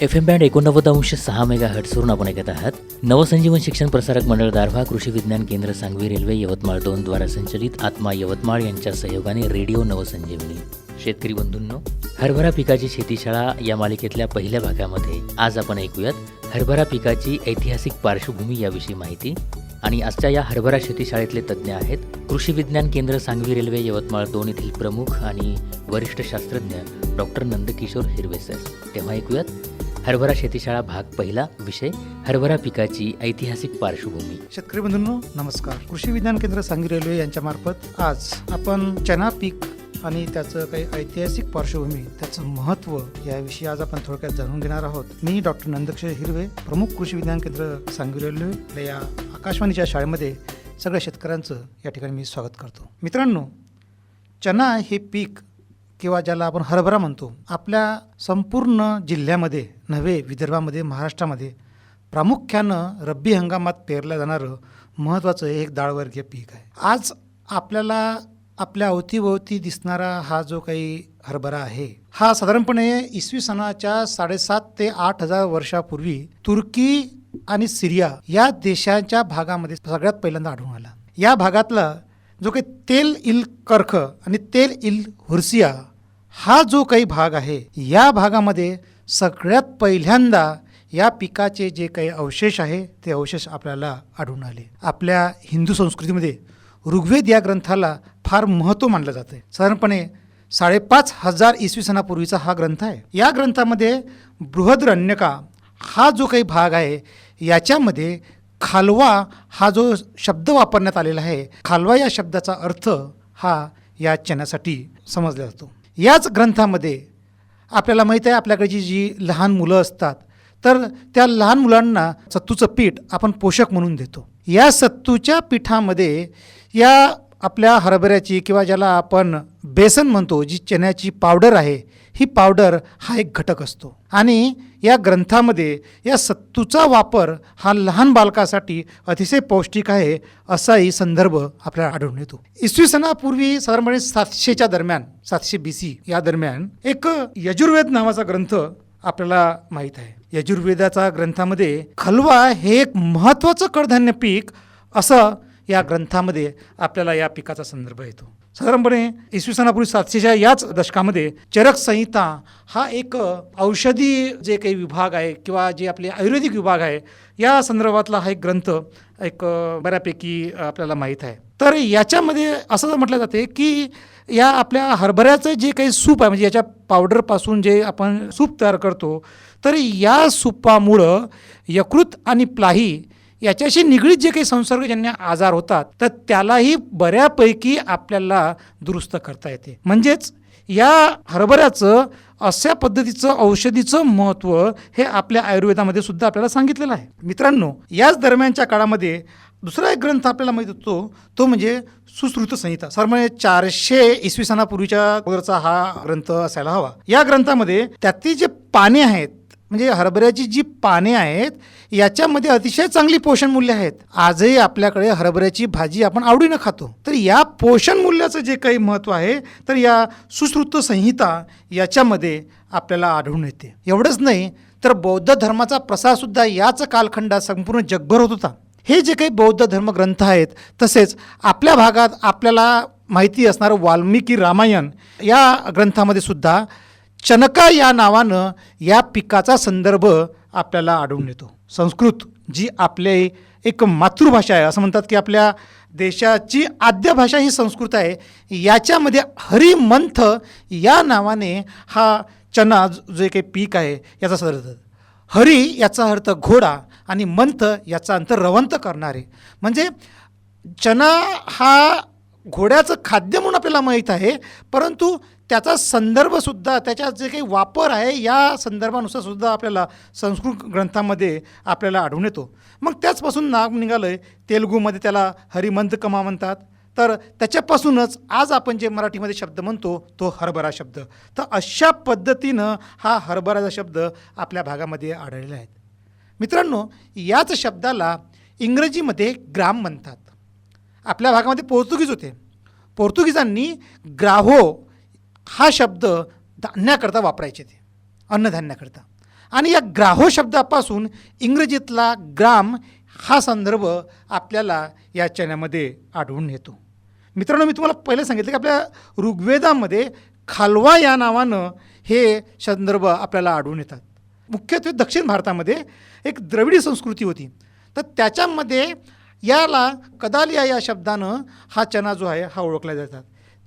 F M band एकोणनव्वद अंश सहा मेगा हर्ट्सवरून आपण ऐकत आहात. नवसंजीवन शिक्षण प्रसारक मंडळ दारव्हा कृषी विज्ञान केंद्र सांगवी रेल्वे यवतमाळ दोन द्वारा संचलित आत्मा यवतमाळ यांच्या सहयोगाने रेडिओ नवसंजीवनी. शेतकरी बंधूंनो हरभरा पिकाची शेतीशाळा या मालिकेतल्या पहिल्या भागामध्ये आज आपण ऐकूयात. हरभरा पिकाची ऐतिहासिक पार्श्वभूमी याविषयी माहिती आणि आजच्या या हरभरा शेतीशाळेतले तज्ज्ञ आहेत कृषी विज्ञान केंद्र सांगवी रेल्वे यवतमाळ दोन येथील प्रमुख आणि वरिष्ठ शास्त्रज्ञ डॉक्टर नंदकिशोर हिरवे सर. तेव्हा ऐकूयात. हरभरा शेतीशाळा भाग पहिला विषय हरभरा पिकाची ऐतिहासिक पार्श्वभूमी. शेतकरी बंधूंनो नमस्कार. कृषी विज्ञान केंद्र सांगली रेल्वे यांच्या मार्फत आज आपण चना पीक आणि त्याचं काही ऐतिहासिक पार्श्वभूमी त्याचं महत्त्व याविषयी आज आपण थोडक्यात जाणून घेणार आहोत. मी डॉक्टर नंदक्षर हिरवे प्रमुख कृषी विज्ञान केंद्र सांगली रेल्वे या आकाशवाणीच्या शाळेमध्ये सगळ्या शेतकऱ्यांचं या ठिकाणी मी स्वागत करतो. मित्रांनो चना हे पीक किंवा ज्याला आपण हरभरा म्हणतो आपल्या संपूर्ण जिल्ह्यामध्ये नव्हे विदर्भामध्ये महाराष्ट्रामध्ये प्रामुख्यानं रब्बी हंगामात पेरलं जाणारं महत्त्वाचं हे एक डाळवर्गीय पीक आहे. आज आपल्याला आपल्या अवतीभोवती दिसणारा हा जो काही हरभरा आहे हा साधारणपणे इसवी सणाच्या साडेसात ते आठ हजार वर्षापूर्वी तुर्की आणि सिरिया या देशाच्या भागामध्ये सगळ्यात पहिल्यांदा आढळून आला. या भागातला जो काही तेल इल कर्ख आणि तेल इल हुर्सिया हा जो काही भाग आहे या भागामध्ये सगळ्यात पहिल्यांदा या पिकाचे जे काही अवशेष आहे ते अवशेष आपल्याला आढळून आले. आपल्या हिंदू संस्कृतीमध्ये ऋग्वेद या ग्रंथाला फार महत्त्व मानलं जातं आहे. साधारणपणे साडेपाच हजार इसवी सणापूर्वीचा हा ग्रंथ आहे. या ग्रंथामध्ये बृहद्रण्यका हा जो काही भाग आहे याच्यामध्ये खालवा हा जो शब्द वापरण्यात आलेला आहे खालवा या शब्दाचा अर्थ हा या चण्यासाठी समजला जातो. याच ग्रंथामध्ये आपल्याला माहीत आहे आपल्याकडची जी लहान मुलं असतात तर त्या लहान मुलांना सत्तूचं पीठ आपण पोषक म्हणून देतो. या सत्तूच्या पिठामध्ये या आपल्या हरभऱ्याची किंवा ज्याला आपण बेसन म्हणतो जी चण्याची पावडर आहे ही पावडर हा एक घटक असतो. आणि या ग्रंथामध्ये या सत्तूचा वापर हा लहान बालकासाठी अतिशय पौष्टिक आहे असाही संदर्भ आपल्याला आढळून येतो. इसवी सणापूर्वी साधारणपणे सातशेच्या दरम्यान सातशे बी सी या दरम्यान एक यजुर्वेद नावाचा ग्रंथ आपल्याला माहीत आहे. यजुर्वेदाचा ग्रंथामध्ये खलवा हे एक महत्त्वाचं कडधान्य पीक असं या ग्रंथामध्ये आपल्याला या पिकाचा संदर्भ येतो. साधारणपणे इसवी सणापूर्वी सातशेच्या याच दशकामध्ये चरक संहिता हा एक औषधी जे काही विभाग आहे किंवा जे आपले आयुर्वेदिक विभाग आहे या संदर्भातला हा एक ग्रंथ एक बऱ्यापैकी आपल्याला माहीत आहे. तर याच्यामध्ये असं म्हटलं जाते की या आपल्या हरभऱ्याचं जे काही सूप आहे म्हणजे याच्या पावडरपासून जे आपण सूप तयार करतो तर या सूपामुळं यकृत आणि प्लाही याच्याशी निगडीत जे काही संसर्गजन्य आजार होतात तर त्यालाही बऱ्यापैकी आपल्याला दुरुस्त करता येते. म्हणजेच या हरभऱ्याचं अशा पद्धतीचं औषधीचं महत्त्व हे आपल्या आयुर्वेदामध्ये सुद्धा आपल्याला सांगितलेलं आहे. मित्रांनो याच दरम्यानच्या काळामध्ये दुसरा एक ग्रंथ आपल्याला माहीत होतो तो म्हणजे सुश्रुत संहिता. सर म्हणजे चारशे इसवी सणापूर्वीच्या अगोदरचा हा ग्रंथ असायला हवा. या ग्रंथामध्ये त्यातली जे पाने आहेत म्हणजे हरभऱ्याची जी पाने आहेत याच्यामध्ये अतिशय चांगली पोषण मूल्य आहेत. आजही आपल्याकडे हरभऱ्याची भाजी आपण आवडीनं खातो. तर या पोषण मूल्याचं जे काही महत्त्व आहे तर या सुश्रुत संहिता याच्यामध्ये आपल्याला आढळून येते. एवढंच नाही तर बौद्ध धर्माचा प्रसारसुद्धा याच कालखंडात संपूर्ण जगभर होत होता. हे जे काही बौद्ध धर्मग्रंथ आहेत तसेच आपल्या भागात आपल्याला माहिती असणारं वाल्मिकी रामायण या ग्रंथामध्ये सुद्धा चनका या नावानं या पिकाचा संदर्भ आपल्याला आढळून येतो. संस्कृत जी आपली एक मातृभाषा आहे असं म्हणतात की आपल्या देशाची आद्य भाषा ही संस्कृत आहे याच्यामध्ये हरिमंथ या नावाने हा चना जे काही पीक आहे याचा संदर्भ हरी याचा अर्थ घोडा आणि मंथ याचा अर्थ रवंत करणारे. म्हणजे चना हा घोड्याचं खाद्य म्हणून आपल्याला माहीत आहे परंतु त्याचा संदर्भसुद्धा त्याच्या जे काही वापर आहे या संदर्भानुसार सुद्धा आपल्याला संस्कृत ग्रंथामध्ये आपल्याला आढळून येतो. मग त्याचपासून नाव निघालं आहे तेलुगूमध्ये त्याला हरिमंत कमा म्हणतात. तर त्याच्यापासूनच आज आपण जे मराठीमध्ये शब्द म्हणतो तो हरभरा शब्द. तर अशा पद्धतीनं हा हरभराचा शब्द आपल्या भागामध्ये आढळलेला आहे. मित्रांनो याच शब्दाला इंग्रजीमध्ये ग्राम म्हणतात. आपल्या भागामध्ये पोर्तुगीज होते. पोर्तुगीजांनी ग्राहो हा शब्द धान्याकरता वापरायचे ते अन्नधान्याकरता. आणि या ग्राहो शब्दापासून इंग्रजीतला ग्राम हा संदर्भ आपल्याला या चण्यामध्ये आढळून येतो. मित्रांनो मी तुम्हाला पहिले सांगितलं की आपल्या ऋग्वेदामध्ये खालवा या नावानं हे संदर्भ आपल्याला आढळून येतात. मुख्यत्वे दक्षिण भारतामध्ये एक द्रविडी संस्कृती होती. तर त्याच्यामध्ये याला कदालिया या शब्दानं हा चना जो आहे हा ओळखला जातात.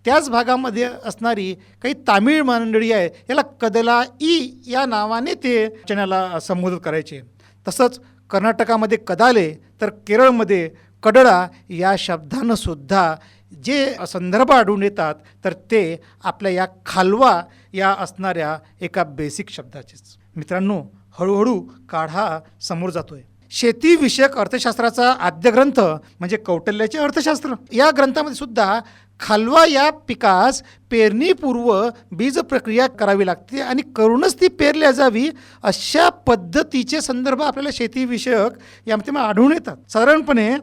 त्याच भागामध्ये असणारी काही तामिळ मंडळी आहे याला कदला ई या नावाने ते चण्याला संबोधित करायचे. तसंच कर्नाटकामध्ये कदाले तर केरळमध्ये कडळा या शब्दानं सुद्धा जे संदर्भ आढळून येतात तर ते आपल्या या खालवा या असणाऱ्या एका बेसिक शब्दाचेच. मित्रांनो हळूहळू काढा समोर जातोय. शेतीविषयक अर्थशास्त्राचा आद्यग्रंथ म्हणजे कौटल्याचे अर्थशास्त्र या ग्रंथामध्ये सुद्धा खालवा या पिकास पेरणीपूर्व बीज प्रक्रिया करावी लागते आणि करूनच ती पेरल्या जावी अशा पद्धतीचे संदर्भ आपल्याला शेतीविषयक यामध्ये आढळून येतात. साधारणपणे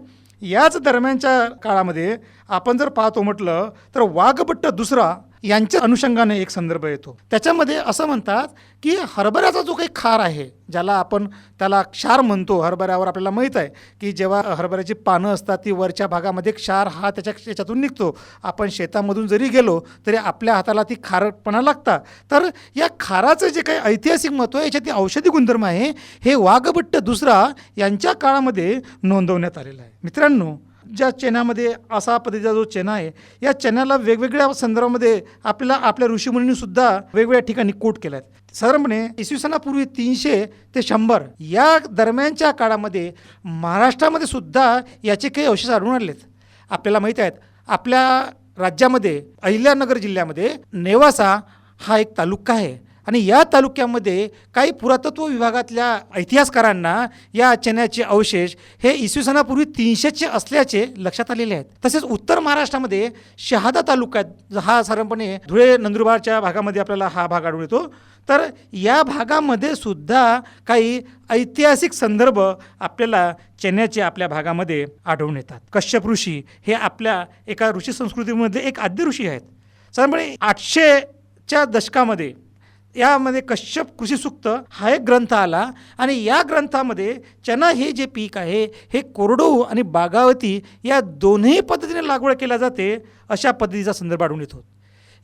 याच दरम्यानच्या काळामध्ये आपण जर पाहतो म्हटलं तर वाघबट्ट दुसरा यांच्या अनुषंगाने एक संदर्भ येतो. त्याच्यामध्ये असं म्हणतात की हरभऱ्याचा जो काही खार आहे ज्याला आपण त्याला क्षार म्हणतो हरभऱ्यावर आपल्याला माहीत आहे की जेव्हा हरभऱ्याची पानं असतात ती वरच्या भागामध्ये क्षार हा त्याच्या त्याच्यातून निघतो. आपण शेतामधून जरी गेलो तरी आपल्या हाताला ती खारटपणा लागतात तर या खाराचं जे काही ऐतिहासिक महत्त्व आहे याच्यात औषधी गुणधर्म आहे हे वाघभट्ट दुसरा यांच्या काळामध्ये नोंदवण्यात आलेलं आहे. मित्रांनो ज्या चेन्यामध्ये असा पद्धतीचा जो चेना आहे या चेन्याला वेगवेगळ्या संदर्भामध्ये आपल्याला आपल्या ऋषीमुनींनीसुद्धा वेगवेगळ्या ठिकाणी कोट केला आहेत सरमने इसवी सणापूर्वी तीनशे ते शंभर या दरम्यानच्या काळामध्ये महाराष्ट्रामध्ये सुद्धा याचे काही अवशेष आढळून आलेत. आपल्याला माहीत आहेत आपल्या राज्यामध्ये अहिल्यानगर जिल्ह्यामध्ये नेवासा हा एक तालुका आहे. आणि या तालुक्यामध्ये काही पुरातत्व विभागातल्या इतिहासकारांना या चण्याचे अवशेष हे इसवी सणापूर्वी तीनशेचे असल्याचे लक्षात आलेले आहेत. तसेच उत्तर महाराष्ट्रामध्ये शहादा तालुक्यात हा साधारणपणे धुळे नंदुरबारच्या भागामध्ये आपल्याला हा भाग आढळून येतो तर या भागामध्ये सुद्धा काही ऐतिहासिक संदर्भ आपल्याला चेन्याचे आपल्या भागामध्ये आढळून येतात. कश्यप ऋषी हे आपल्या एका ऋषी संस्कृतीमध्ये एक आद्य ऋषी आहेत. साधारणपणे आठशेच्या दशकामध्ये यामध्ये कश्यप कृषीसूक्त हा एक ग्रंथ आला आणि या ग्रंथामध्ये चना हे जे पीक आहे हे कोरडोहू आणि बागावती या दोन्ही पद्धतीने लागवड केल्या जाते अशा पद्धतीचा संदर्भ आढळून येतो.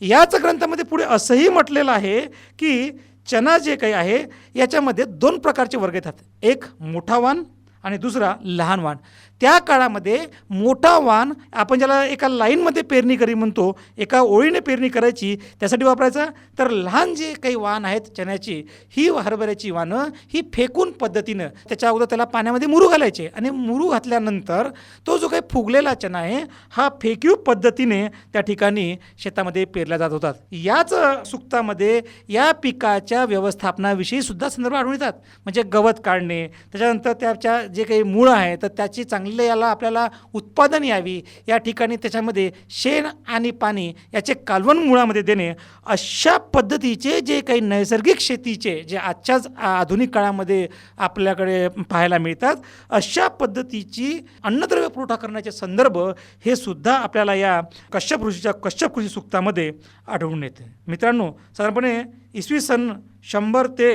याच ग्रंथामध्ये पुढे असंही म्हटलेलं आहे की चना जे काही आहे याच्यामध्ये दोन प्रकारचे वर्ग येतात. एक मोठा वाण आणि दुसरा लहान वाण त्या काळामध्ये मोठा वाण आपण ज्याला एका लाईनमध्ये पेरणी करी म्हणतो एका ओळीने पेरणी करायची त्यासाठी वापरायचा. तर लहान जे काही वाण आहेत चण्याची ही हरभऱ्याची वाणं ही फेकून पद्धतीनं त्याच्या अगोदर त्याला पाण्यामध्ये मुरू घालायचे. आणि मुरू घातल्यानंतर तो जो काही फुगलेला चणा आहे हा फेकीव पद्धतीने त्या ठिकाणी शेतामध्ये पेरल्या जात होतात. याच सुक्तामध्ये या पिकाच्या व्यवस्थापनाविषयी सुद्धा संदर्भ आढळून येतात. म्हणजे गवत काढणे त्याच्यानंतर त्याच्या जे काही मुळं आहे तर त्याची चांगली याला आपल्याला उत्पादन यावी या ठिकाणी त्याच्यामध्ये शेण आणि पाणी याचे कालवण मुळामध्ये देणे अशा पद्धतीचे जे काही नैसर्गिक शेतीचे जे आजच्याच आधुनिक काळामध्ये आपल्याकडे पाहायला मिळतात अशा पद्धतीची अन्नद्रव्य पुरवठा करण्याचे संदर्भ हे सुद्धा आपल्याला या कश्यप ऋषीच्या कश्यप कृषी सुक्तामध्ये आढळून येते. मित्रांनो साधारणपणे इसवी सन शंभर ते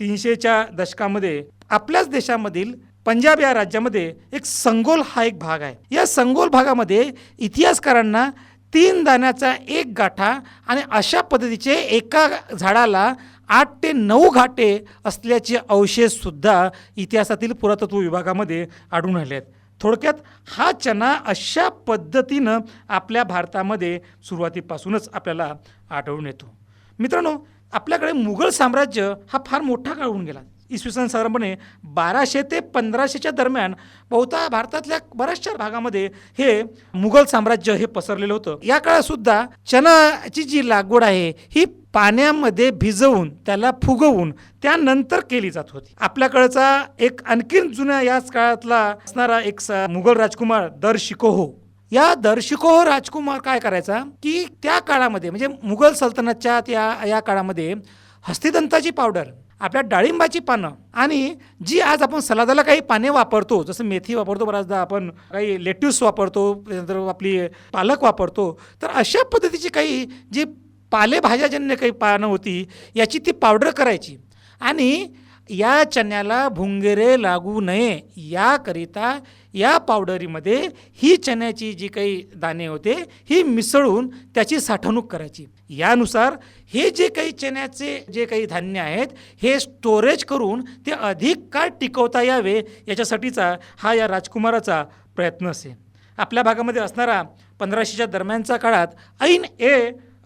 तीनशेच्या दशकामध्ये आपल्याच देशामधील पंजाब या राज्यामध्ये एक संगोल हा एक भाग आहे. या संगोल भागामध्ये इतिहासकारांना तीन दाण्याचा एक गाठा आणि अशा पद्धतीचे एका झाडाला आठ ते नऊ घाटे असल्याचे अवशेषसुद्धा इतिहासातील पुरातत्व विभागामध्ये आढळून आले आहेत. थोडक्यात हा चना अशा पद्धतीनं आपल्या भारतामध्ये सुरुवातीपासूनच आपल्याला आढळून येतो. मित्रांनो आपल्याकडे मुघल साम्राज्य हा फार मोठा काळ होऊन गेला. इसवी सन साधारणपणे बाराशे ते पंधराशेच्या दरम्यान बहुता भारतातल्या बऱ्याचशा भागामध्ये हे मुघल साम्राज्य हे पसरलेलं होतं. या काळात सुद्धा चनाची जी लागवड आहे ही पाण्यामध्ये भिजवून त्याला फुगवून त्यानंतर केली जात होती. आपल्याकडचा एक आणखीन जुन्या याच काळातला असणारा एक स- मुघल राजकुमार दर शिकोहो या दर्शिकोह राजकुमार काय करायचा? की त्या काळामध्ये म्हणजे मुघल सल्तनतच्या त्या या काळामध्ये हस्तिदंताची पावडर आपल्या डाळिंबाची पानं आणि जी आज आपण सलादाला काही पाने वापरतो जसं मेथी वापरतो बऱ्याचदा आपण काही लेट्यूस वापरतो त्यानंतर आपली पालक वापरतो तर अशा पद्धतीची काही जी पालेभाज्याजन्य काही पानं होती याची ती पावडर करायची. आणि या चण्याला भुंगेरे लागू नये. याकरिता या पावडरीमध्ये ही चण्याची जी काही दाणे होते ही मिसळून त्याची साठवणूक करायची. यानुसार हे जे काही चण्याचे जे काही धान्य आहेत हे स्टोरेज करून ते अधिक काळ टिकवता यावे याच्यासाठीचा हा या राजकुमाराचा प्रयत्न असेल आपल्या भागामध्ये असणारा पंधराशेच्या दरम्यानच्या काळात ऐन ए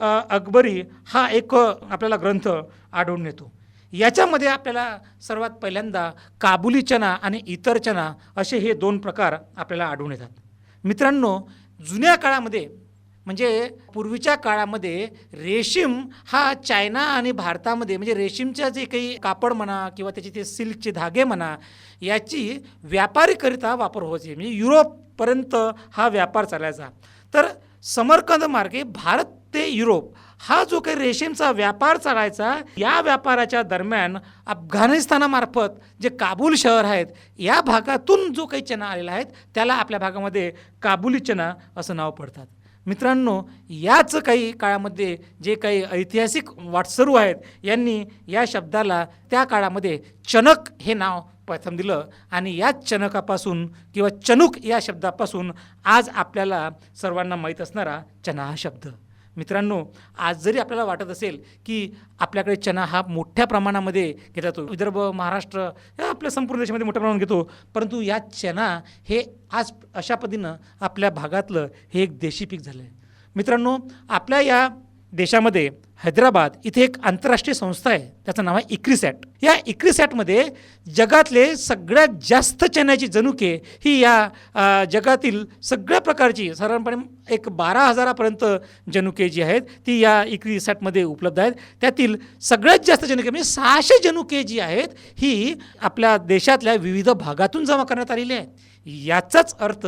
अकबरी हा एक आपल्याला ग्रंथ आढळून येतो. याच्यामध्ये आपल्याला सर्वात पहिल्यांदा काबुली चना आणि इतर चना असे हे दोन प्रकार आपल्याला आढळून येतात. मित्रांनो जुन्या काळामध्ये म्हणजे पूर्वीच्या काळामध्ये रेशीम हा चायना आणि भारतामध्ये म्हणजे रेशीमच्या जे काही कापड म्हणा किंवा त्याचे ते सिल्कचे धागे म्हणा याची व्यापारीकरिता वापर व्हायचे म्हणजे युरोपपर्यंत हा व्यापार चालायचा. तर समरकंद मार्गे भारत ते युरोप हा जो काही रेशीमचा व्यापार चालायचा या व्यापाराच्या दरम्यान अफगाणिस्तानामार्फत जे काबूल शहर आहेत या भागातून जो काही चना आलेला आहेत त्याला आपल्या भागामध्ये काबुली चना असं नाव पडतात. मित्रांनो याच काही काळामध्ये जे काही ऐतिहासिक वाटसरू आहेत यांनी या शब्दाला त्या काळामध्ये चणक हे नाव प्रथम दिलं आणि याच चणकापासून किंवा चणूक या शब्दापासून आज आपल्याला सर्वांना माहीत असणारा चना हा शब्द. मित्रांनो आज जरी आपल्याला वाटत असेल की आपल्याकडे चना हा मोठ्या प्रमाणामध्ये घेतला जातो विदर्भ महाराष्ट्र या आपल्या संपूर्ण देशामध्ये मोठ्या प्रमाणात घेतो परंतु या चना हे आज अशा पद्धतीनं आपल्या भागातलं हे एक देशी पीक झालं आहे मित्रांनो आपल्या या देशामध्ये हैदराबाद इथे एक आंतरराष्ट्रीय संस्था आहे. त्याचं नाव आहे इक्रिसॅट. या इक्रिसॅटमध्ये जगातले सगळ्यात जास्त चण्याची जनुके ही या जगातील सगळ्या प्रकारची साधारणपणे एक बारा हजारापर्यंत जनुके जी आहेत ती या इक्रिसॅटमध्ये उपलब्ध आहेत. त्यातील सगळ्यात जास्त जनुके म्हणजे सहाशे जनुके जी आहेत ही आपल्या देशातल्या विविध भागातून जमा करण्यात आलेली आहे याचाच अर्थ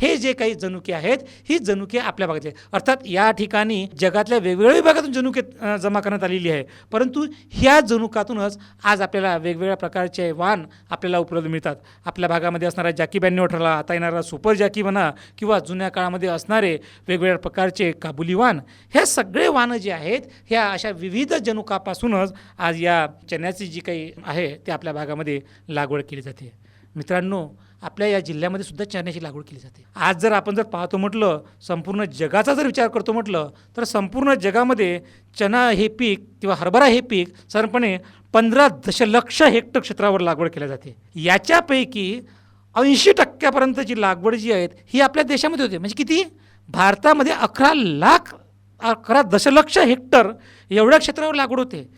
हे जे काही जनुके आहेत ही जनुके आपल्या भागातले अर्थात या ठिकाणी जगातल्या वेगवेगळ्या विभागातून जनुके जमा करण्यात आलेली आहे. परंतु ह्या जनुकातूनच आज आपल्याला वेगवेगळ्या प्रकारचे वाहन आपल्याला उपलब्ध मिळतात. आपल्या भागामध्ये असणारा जॅकी ब्याण्णव ठरला आता येणारा सुपर जॅकी म्हणा किंवा जुन्या काळामध्ये असणारे वेगवेगळ्या प्रकारचे काबुली वाहन हे सगळे वाहनं जे आहेत ह्या अशा विविध जनुकापासूनच आज या चण्याची जी काही आहे ते आपल्या भागामध्ये लागवड केली जाते. मित्रांनो आपल्या या जिल्ह्यामध्ये सुद्धा चण्याची लागवड केली जाते. आज जर आपण जर पाहतो म्हटलं संपूर्ण जगाचा जर विचार करतो म्हटलं तर संपूर्ण जगामध्ये चना हे पीक किंवा हरभरा हे पीक साधारणपणे पंधरा दशलक्ष हेक्टर क्षेत्रावर लागवड केल्या जाते. याच्यापैकी ऐंशी टक्क्यापर्यंत जी लागवड जी आहे ही आपल्या देशामध्ये होते. म्हणजे किती? भारतामध्ये अकरा लाख अकरा दशलक्ष हेक्टर एवढ्या क्षेत्रावर लागवड होते.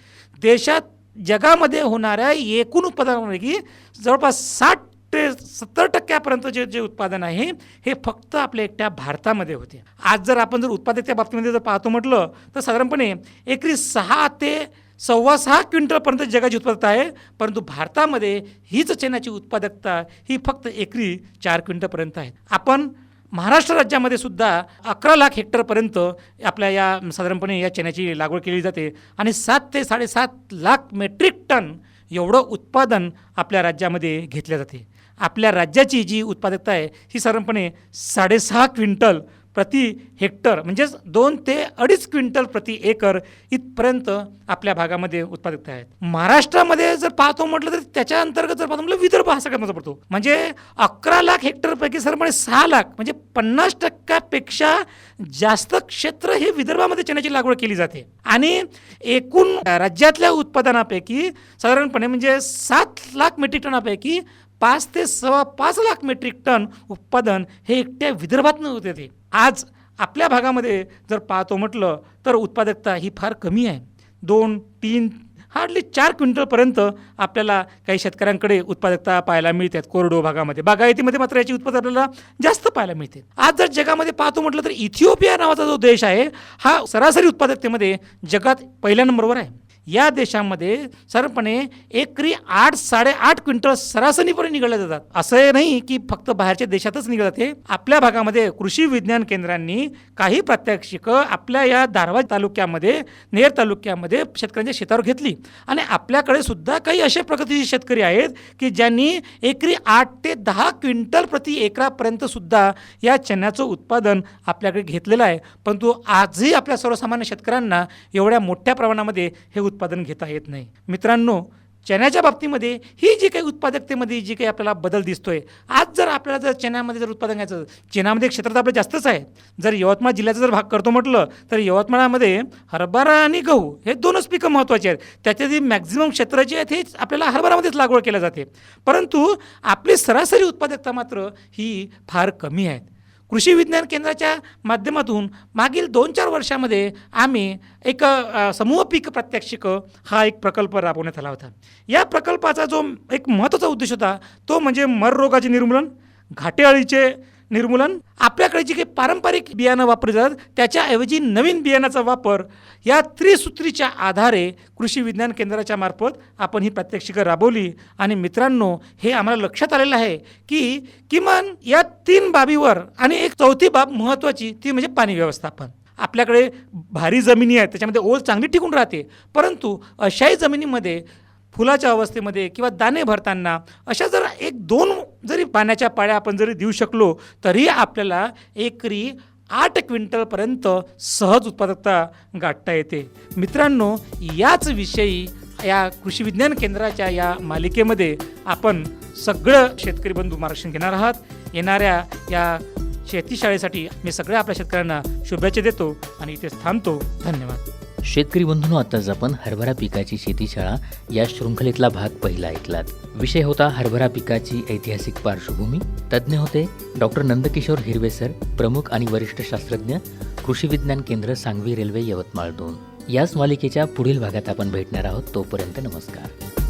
देशात जगामध्ये होणाऱ्या एकूण उत्पादनापैकी जवळपास साठ ते सत्तर टक्क्यापर्यंत जे जे उत्पादन आहे हे फक्त आपल्या एकट्या भारतामध्ये होते. आज जर आपण जर उत्पादकच्या बाबतीमध्ये जर पाहतो म्हटलं तर साधारणपणे एकरी सहा ते सव्वा सहा क्विंटलपर्यंत जगाची उत्पादकता आहे परंतु भारतामध्ये हीच चण्याची उत्पादकता ही फक्त एकरी चार क्विंटलपर्यंत आहे. आपण महाराष्ट्र राज्यामध्ये सुद्धा अकरा लाख हेक्टरपर्यंत आपल्या या साधारणपणे या चण्याची लागवड केली जाते आणि सात ते साडेसात लाख मेट्रिक टन एवढं उत्पादन आपल्या राज्यामध्ये घेतल्या जाते. आपल्या राज्याची जी उत्पादकता आहे ही साधारणपणे साडेसहा क्विंटल प्रति हेक्टर म्हणजेच दोन ते अडीच क्विंटल प्रति एकर इथपर्यंत आपल्या भागामध्ये उत्पादकता आहेत महाराष्ट्रामध्ये जर पाहतो म्हटलं तर त्याच्या अंतर्गत जर पाहतो म्हटलं विदर्भ हा सगळ्यात पडतो. म्हणजे अकरा लाख हेक्टरपैकी सरपणे सहा लाख म्हणजे पन्नास टक्क्यापेक्षा जास्त क्षेत्र हे विदर्भामध्ये चण्याची लागवड केली जाते. आणि एकूण राज्यातल्या उत्पादनापैकी साधारणपणे म्हणजे सात लाख मेट्रिक टनापैकी पाच ते सव्वा पाच लाख मेट्रिक टन उत्पादन हे एकट्या विदर्भातनं होते ते आज आपल्या भागामध्ये जर पाहतो म्हटलं तर उत्पादकता ही फार कमी आहे. दोन तीन हार्डली चार क्विंटलपर्यंत आपल्याला काही शेतकऱ्यांकडे उत्पादकता पाहायला मिळतात कोरडो भागामध्ये बागायतीमध्ये मात्र याची उत्पादन आपल्याला जास्त पाहायला मिळते. आज जर जगामध्ये पाहतो म्हटलं तर इथिओपिया नावाचा जो देश आहे हा सरासरी उत्पादकतेमध्ये जगात पहिल्या नंबरवर आहे. या देशामध्ये सरपणे एकरी आठ साडेआठ क्विंटल सरासरीपणे निघाले जातात. असं नाही की फक्त बाहेरच्या देशातच निघत जाते. आपल्या भागामध्ये कृषी विज्ञान केंद्रांनी काही प्रात्यक्षिकं आपल्या या धारवाड तालुक्यामध्ये नेर तालुक्यामध्ये शेतकऱ्यांच्या शेतावर घेतली. आणि आपल्याकडे सुद्धा काही असे प्रगतीचे शेतकरी आहेत की ज्यांनी एकरी आठ ते दहा क्विंटल प्रति एकरापर्यंत सुद्धा या चण्याचं उत्पादन आपल्याकडे घेतलेलं आहे. परंतु आजही आपल्या सर्वसामान्य शेतकऱ्यांना एवढ्या मोठ्या प्रमाणामध्ये हे उत्पादन उत्पादन घेता येत नाही. मित्रांनो चण्याच्या बाबतीमध्ये ही जी काही उत्पादकतेमध्ये जी काही आपल्याला बदल दिसतोय आज जर आपल्याला जर चण्यामध्ये जर उत्पादन घ्यायचं चण्यामध्ये क्षेत्र तर आपलं जास्तच आहे. जर यवतमाळ जिल्ह्याचा जर भाग करतो म्हटलं तर यवतमाळामध्ये हरभरा आणि गहू हे दोनच पिकं महत्त्वाचे आहेत. त्याच्यातील मॅक्झिमम क्षेत्र जे आहेत हेच आपल्याला हरभरामध्येच लागवड केल्या जाते. परंतु आपली सरासरी उत्पादकता मात्र ही फार कमी आहे. कृषी विज्ञान केंद्राच्या माध्यमातून मागील दोन चार वर्षामध्ये आम्ही एक समूह पीक प्रात्यक्षिक हा एक प्रकल्प राबवण्यात आला होता. या प्रकल्पाचा जो एक महत्त्वाचा उद्देश होता तो म्हणजे मररोगाचे निर्मूलन घाटे अळीचे निर्मूलन आपल्याकडे जी काही पारंपरिक बियाणं वापरली जातात त्याच्याऐवजी नवीन बियाणाचा वापर या त्रिसूत्रीच्या आधारे कृषी विज्ञान केंद्राच्या मार्फत आपण ही प्रात्यक्षिकं राबवली. आणि मित्रांनो हे आम्हाला लक्षात आलेलं आहे की किमान या तीन बाबीवर आणि एक चौथी बाब महत्त्वाची ती म्हणजे पाणी व्यवस्थापन. आपल्याकडे भारी जमिनी आहेत त्याच्यामध्ये ओल चांगली टिकून राहते परंतु अशाही जमिनीमध्ये फुलाच्या अवस्थेमध्ये किंवा दाणे भरताना अशा जर एक दोन जरी पाण्याच्या पाळ्या आपण जरी देऊ शकलो तरी आपल्याला एकरी आठ क्विंटलपर्यंत सहज उत्पादकता गाठता येते. मित्रांनो याच विषयी या कृषी विज्ञान केंद्राच्या या मालिकेमध्ये आपण सगळं शेतकरी बंधू मार्गदर्शन घेणार आहात. येणाऱ्या या शेतीशाळेसाठी मी सगळ्या आपल्या शेतकऱ्यांना शुभेच्छा देतो आणि इथेच थांबतो. धन्यवाद. शेतकरी बंधूंनो आताच आपण हरभरा पिकाची शेतीशाळा या शृंखलेतला भाग पहिला ऐकलात. विषय होता हरभरा पिकाची ऐतिहासिक पार्श्वभूमी. तज्ज्ञ होते डॉक्टर नंदकिशोर हिरवे सर प्रमुख आणि वरिष्ठ शास्त्रज्ञ कृषी विज्ञान केंद्र सांगवी रेल्वे यवतमाळ दोन. याच मालिकेच्या पुढील भागात आपण भेटणार आहोत तोपर्यंत नमस्कार.